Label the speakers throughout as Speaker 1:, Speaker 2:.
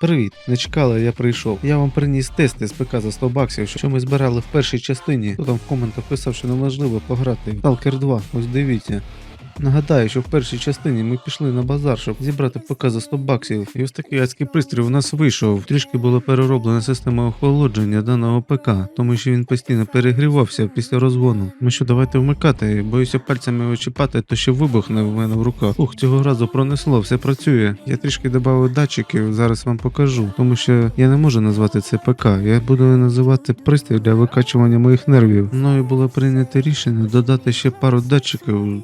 Speaker 1: Привіт, не чекали, я прийшов. Я вам приніс тести з ПК за 100 баксів, що ми збирали в першій частині. Хто там в коментах писав, що неможливо пограти в Stalker 2. Ось дивіться. Нагадаю, що в першій частині ми пішли на базар, щоб зібрати ПК за 100 баксів. І ось такий адський пристрій у нас вийшов. Трішки була перероблена система охолодження даного ПК, тому що він постійно перегрівався після розгону. Ну що, давайте вмикати. Боюся пальцями його чіпати, то ще вибухне в мене в руках. Ух, цього разу пронесло, все працює. Я трішки додав датчиків, зараз вам покажу, тому що я не можу назвати це ПК. Я буду називати пристрій для викачування моїх нервів. Мною було прийнято рішення додати ще пару датчиків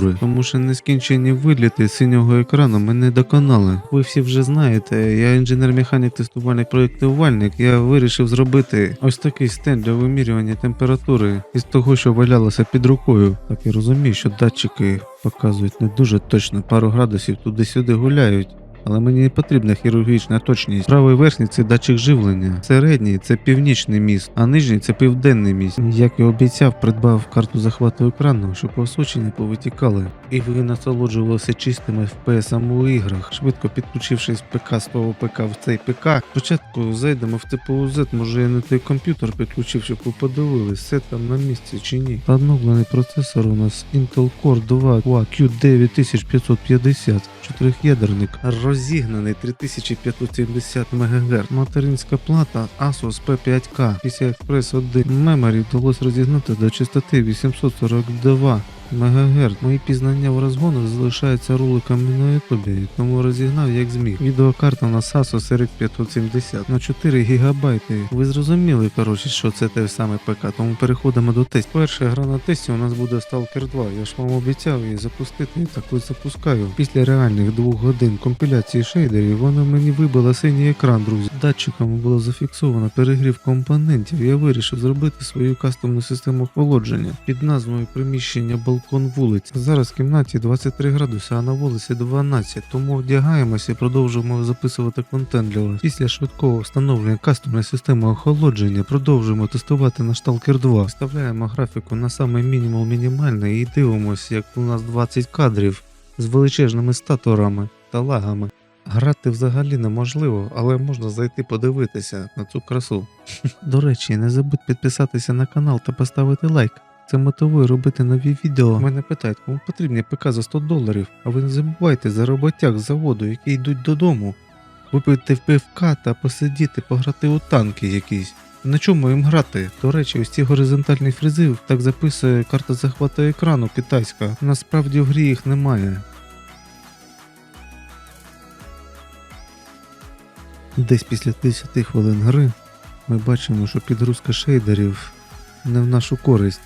Speaker 1: температури, тому що нескінчені виліти синього екрану мене доконали. Ви всі вже знаєте, я інженер-механік тестувальник проєктувальник. Я вирішив зробити ось такий стенд для вимірювання температури із того, що валялося під рукою. Так я розумію, що датчики показують не дуже точно, пару градусів туди-сюди гуляють. Але мені не потрібна хірургічна точність. Правий верхній це датчик живлення, середній це північний міст, а нижній це південний міст. Як і обіцяв, придбав карту захвату екрану, щоб осочення повитікали. І ви насолоджувалися чистими FPS у іграх, швидко підключившись ПК з того ПК в цей ПК. Спочатку зайдемо в ТПУЗ, може я не той комп'ютер підключив, щоб ви подивились, все там на місці чи ні. Встановлений процесор у нас Intel Core 2 Q9550, чотирьох'ядерник, розігнаний 3570 МГц. Материнська плата Asus P5K PCI Express 1 Memory вдалося розігнати до частоти 842 МГц. Мої пізнання в розгонах залишаються роликами на ютубі, тому розігнав як зміг. Відеокарта на Asus RX 570 на 4 ГБ. Ви зрозуміли, коротше, що це те саме ПК, тому переходимо до тесту. Перша гра на тесті у нас буде Stalker 2. Я ж вам обіцяв її запустити, і так ось запускаю. Після реальних двох годин компіляції шейдерів вона мені вибила синій екран, друзі. Датчиками було зафіксовано перегрів компонентів. Я вирішив зробити свою кастомну систему охолодження під назвою приміщення балкон вулиць. Зараз в кімнаті 23 градуси, а на вулиці 12, тому вдягаємося і продовжуємо записувати контент для вас. Після швидкого встановлення кастомної системи охолодження продовжуємо тестувати на Stalker 2. Вставляємо графіку на саме мінімум мінімальний і дивимося, як у нас 20 кадрів з величезними статорами та лагами. Грати взагалі неможливо, але можна зайти подивитися на цю красу. До речі, не забудь підписатися на канал та поставити лайк. Це мотивує робити нові відео. Мене питають, кому потрібні ПК за 100 доларів, а ви не забувайте за роботяг з заводу, які йдуть додому. Випити пивка та посидіти, пограти у танки якісь. На чому їм грати? До речі, ось ці горизонтальні фрези так записує карта захвату екрану китайська. Насправді в грі їх немає. Десь після 10 хвилин гри ми бачимо, що підгрузка шейдерів не в нашу користь.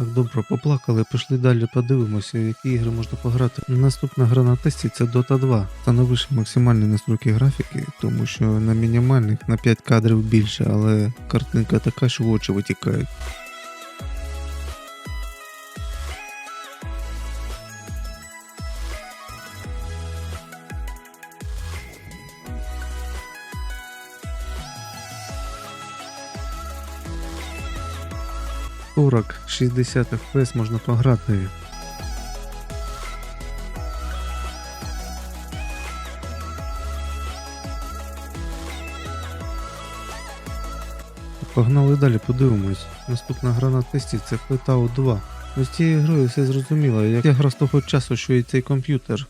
Speaker 1: Так добре, поплакали, пішли далі, подивимося, які ігри можна пограти. Наступна гра на тесті це Dota 2. Встановивши максимальні настройки графіки, тому що на мінімальних на 5 кадрів більше, але картинка така, що в очі витікають. – 40-60 FPS можна пограти. Погнали далі, подивимось. Наступна гра на тесті це Flatout 2. Ну, з цією грою все зрозуміло, як я гра з того часу, що і цей комп'ютер.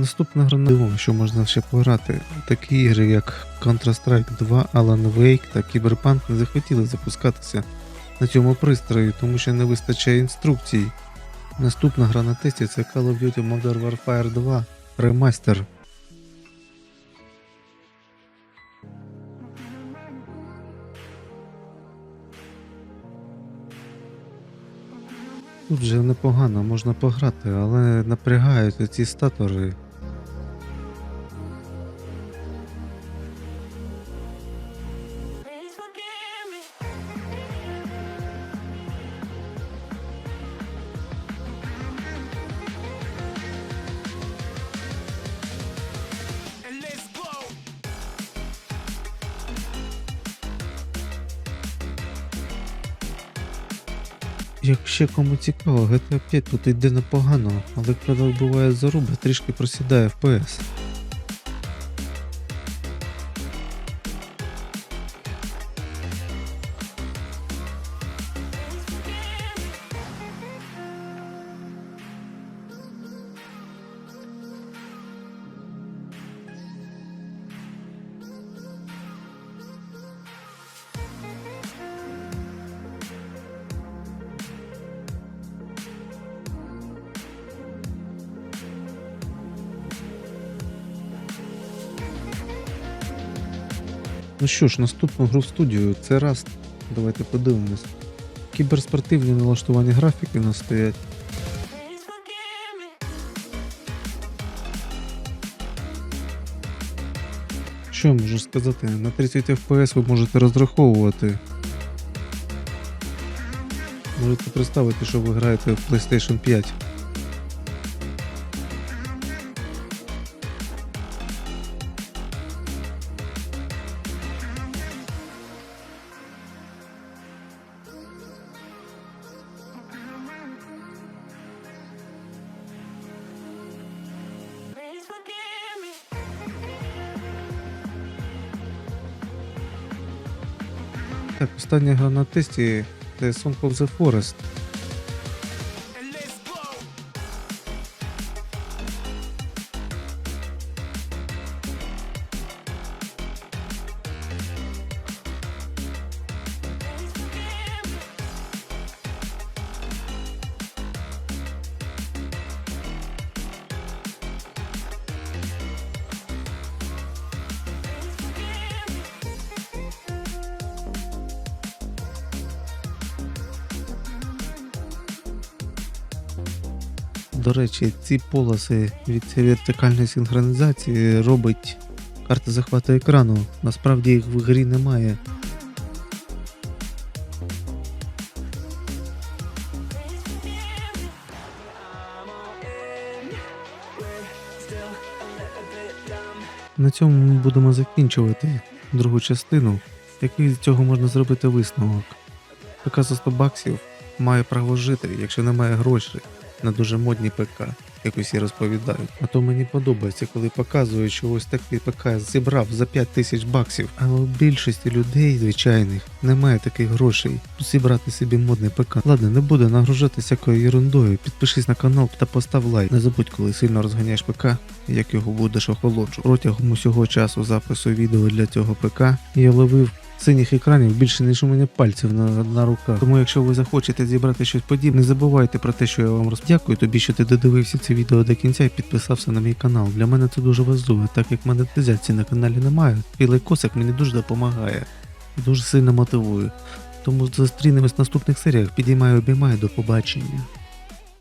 Speaker 1: Наступна гра на що можна ще пограти. Такі ігри, як Counter-Strike 2, Alan Wake та Cyberpunk не захотіли запускатися на цьому пристрої, тому що не вистачає інструкцій. Наступна гра на тесті це Call of Duty Modern Warfare 2 ремастер. Тут вже непогано можна пограти, але напрягають ці статори. Якщо кому цікаво, GTA 5 тут йде непогано, але коли буває заруба, трішки просідає FPS. Ну що ж, наступну гру в студію це Rust. Давайте подивимось. Кіберспортивні налаштування графіки в нас стоять. Що я можу сказати? На 30 FPS ви можете розраховувати. Можете представити, що ви граєте в PlayStation 5. Так, остання гра на тесті це Song of the Forest. До речі, ці полоси від вертикальної синхронізації робить карта захвату екрану. Насправді їх в грі немає. На цьому ми будемо закінчувати другу частину. Який з цього можна зробити висновок? ПК за 100 баксів має право жити, якщо немає грошей на дуже модні ПК, як усі розповідають. А то мені подобається, коли показують, що ось такий ПК зібрав за 5 тисяч баксів. Але у більшості людей звичайних немає таких грошей зібрати собі модний ПК. Ладно, не буду нагружати всякою ерундою. Підпишись на канал та постав лайк. Не забудь, коли сильно розганяєш ПК, як його будеш охолоджувати. Протягом усього часу запису відео для цього ПК я ловив синіх екранів більше, ніж у мене пальців на, на руках. Тому, якщо ви захочете зібрати щось подібне, не забувайте про те, що я вам розповідаю. Дякую тобі, що ти додивився це відео до кінця і підписався на мій канал. Для мене це дуже важливо, так як монетизації на каналі немає. І лайкосик мені дуже допомагає. І дуже сильно мотивує. Тому зустрінемось в наступних серіях. Підіймаю, обіймаю, до побачення.